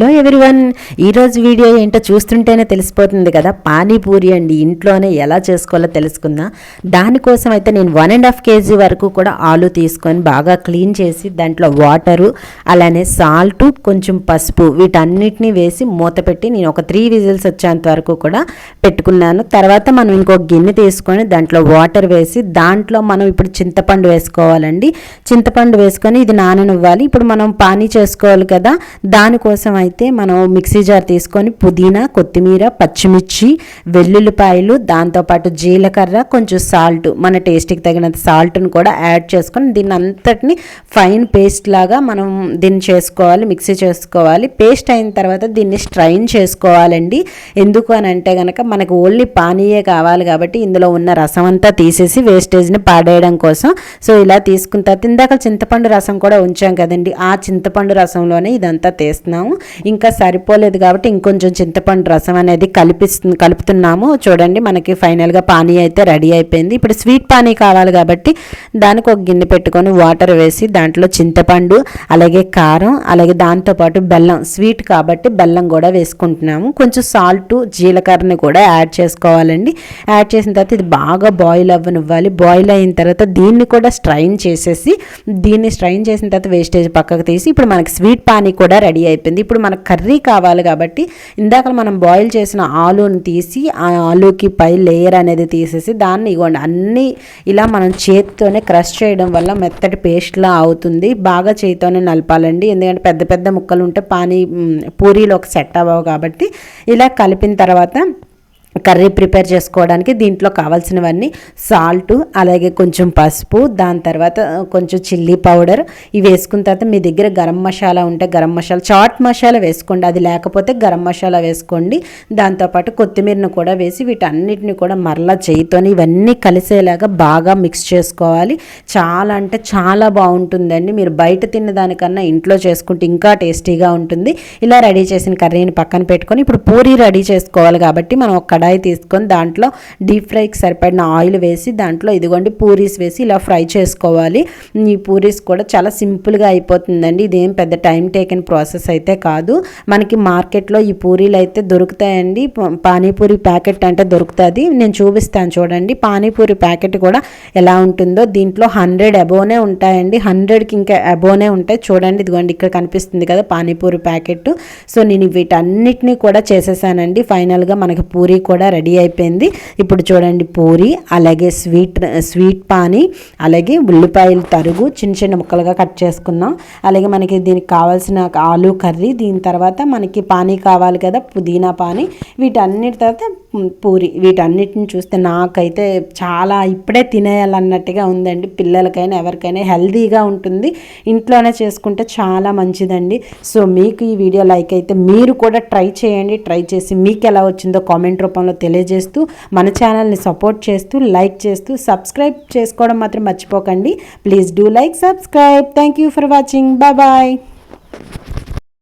Hello everyone ఈరోజు video ఏంటో చూస్తుంటేనే తెలిసిపోతుంది కదా. పానీపూరి అండి. ఇంట్లోనే ఎలా చేసుకోవాలో తెలుసుకుందాం. దానికోసం అయితే నేను వన్ అండ్ హాఫ్ కేజీ వరకు కూడా ఆలు తీసుకొని బాగా క్లీన్ చేసి దాంట్లో వాటరు అలానే సాల్ట్ కొంచెం పసుపు వీటన్నిటిని వేసి మూత పెట్టి నేను ఒక త్రీ విజిల్స్ వచ్చేంత వరకు కూడా పెట్టుకున్నాను. తర్వాత మనం ఇంకొక గిన్నె తీసుకొని దాంట్లో వాటర్ వేసి దాంట్లో మనం ఇప్పుడు చింతపండు వేసుకోవాలండి. చింతపండు వేసుకొని ఇది నాననివ్వాలి. ఇప్పుడు మనం పానీ చేసుకోవాలి కదా. దానికోసం అయితే అయితే మనం మిక్సీ జార్ తీసుకొని పుదీనా కొత్తిమీర పచ్చిమిర్చి వెల్లుల్లిపాయలు దాంతోపాటు జీలకర్ర కొంచెం సాల్ట్ మన టేస్ట్కి తగినంత సాల్ట్ను కూడా యాడ్ చేసుకొని దీన్ని అంతటిని ఫైన్ పేస్ట్ లాగా మనం దీన్ని చేసుకోవాలి మిక్సీ చేసుకోవాలి. పేస్ట్ అయిన తర్వాత దీన్ని స్ట్రైన్ చేసుకోవాలండి. ఎందుకు అని అంటే కనుక మనకు ఓన్లీ పానీయే కావాలి కాబట్టి ఇందులో ఉన్న రసం అంతా తీసేసి వేస్టేజ్ని పాడేయడం కోసం. సో ఇలా తీసుకున్న తర్వాత ఇందాక చింతపండు రసం కూడా ఉంచాం కదండి. ఆ చింతపండు రసంలోనే ఇదంతా తీస్తున్నాము. ఇంకా సరిపోలేదు కాబట్టి ఇంకొంచెం చింతపండు రసం అనేది కలిపిస్తు కలుపుతున్నాము. చూడండి మనకి ఫైనల్గా పానీ అయితే రెడీ అయిపోయింది. ఇప్పుడు స్వీట్ పానీ కావాలి కాబట్టి దానికి ఒక గిన్నె పెట్టుకొని వాటర్ వేసి దాంట్లో చింతపండు అలాగే కారం అలాగే దాంతోపాటు బెల్లం స్వీట్ కాబట్టి బెల్లం కూడా వేసుకుంటున్నాము. కొంచెం సాల్ట్ జీలకర్రని కూడా యాడ్ చేసుకోవాలండి. యాడ్ చేసిన తర్వాత ఇది బాగా బాయిల్ అవ్వనివ్వాలి. బాయిల్ అయిన తర్వాత దీన్ని కూడా స్ట్రైన్ చేసేసి దీన్ని స్ట్రైన్ చేసిన తర్వాత వేస్టేజ్ పక్కకు తీసి ఇప్పుడు మనకి స్వీట్ పానీ కూడా రెడీ అయిపోయింది. ఇప్పుడు మనకు కర్రీ కావాలి కాబట్టి ఇందాక మనం బాయిల్ చేసిన ఆలూని తీసి ఆ ఆలూకి పై లేయర్ అనేది తీసేసి దాన్ని ఇవ్వండి అన్నీ ఇలా మనం చేతితోనే క్రష్ చేయడం వల్ల మెత్తటి పేస్ట్లా అవుతుంది. బాగా చేతితోనే నలపాలండి. ఎందుకంటే పెద్ద పెద్ద ముక్కలు ఉంటే పానీ పూరీలో ఒక సెట్ అవ్వవు కాబట్టి ఇలా కలిపిన తర్వాత కర్రీ ప్రిపేర్ చేసుకోవడానికి దీంట్లో కావాల్సినవన్నీ సాల్ట్ అలాగే కొంచెం పసుపు దాని తర్వాత కొంచెం చిల్లీ పౌడర్ ఇవి వేసుకున్న తర్వాత మీ దగ్గర గరం మసాలా ఉంటే గరం మసాలా చాట్ మసాలా వేసుకోండి. అది లేకపోతే గరం మసాలా వేసుకోండి. దాంతోపాటు కొత్తిమీరను కూడా వేసి వీటన్నిటిని కూడా మరలా చేయితోని ఇవన్నీ కలిసేలాగా బాగా మిక్స్ చేసుకోవాలి. చాలా అంటే చాలా బాగుంటుందండి. మీరు బయట తిన్నదానికన్నా ఇంట్లో చేసుకుంటే ఇంకా టేస్టీగా ఉంటుంది. ఇలా రెడీ చేసిన కర్రీని పక్కన పెట్టుకొని ఇప్పుడు పూరి రెడీ చేసుకోవాలి కాబట్టి మనం ఒక కడాయి తీసుకొని దాంట్లో డీప్ ఫ్రైకి సరిపడిన ఆయిల్ వేసి దాంట్లో ఇదిగోండి పూరీస్ వేసి ఇలా ఫ్రై చేసుకోవాలి. ఈ పూరీస్ కూడా చాలా సింపుల్గా అయిపోతుందండి. ఇదేం పెద్ద టైం టేకన్ ప్రాసెస్ అయితే కాదు. మనకి మార్కెట్లో ఈ పూరీలు అయితే దొరుకుతాయండి. పానీపూరి ప్యాకెట్ అంటే దొరుకుతుంది. నేను చూపిస్తాను చూడండి. పానీపూరి ప్యాకెట్ కూడా ఎలా ఉంటుందో దీంట్లో హండ్రెడ్ అబోనే ఉంటాయండి. హండ్రెడ్కి ఇంకా అబోనే ఉంటాయి. చూడండి ఇదిగోండి ఇక్కడ కనిపిస్తుంది కదా పానీపూరి ప్యాకెట్. సో నేను వీటన్నిటిని కూడా చేసేసానండి. ఫైనల్గా మనకి పూరి కూడా రెడీ అయిపోయింది. ఇప్పుడు చూడండి పూరి అలాగే స్వీట్ స్వీట్ పానీ అలాగే ఉల్లిపాయలు తరుగు చిన్న చిన్న ముక్కలుగా కట్ చేసుకున్నాం అలాగే మనకి దీనికి కావాల్సిన ఆలు కర్రీ దీని తర్వాత మనకి పానీ కావాలి కదా పుదీనా పానీ. వీటన్నిటి తర్వాత పూరి వీటన్నిటిని చూస్తే నాకైతే చాలా ఇప్పుడే తినేయాలన్నట్టుగా ఉందండి. పిల్లలకైనా ఎవరికైనా హెల్దీగా ఉంటుంది. ఇంట్లోనే చేసుకుంటే చాలా మంచిదండి. సో మీకు ఈ వీడియో లైక్ అయితే మీరు కూడా ట్రై చేయండి. ట్రై చేసి మీకు ఎలా వచ్చిందో కామెంట్ రూపంలో తెలియజేస్తూ మన ఛానల్ని సపోర్ట్ చేస్తూ లైక్ చేస్తూ సబ్స్క్రైబ్ చేసుకోవడం మాత్రం మర్చిపోకండి. Please do like subscribe. Thank you for watching. Bye.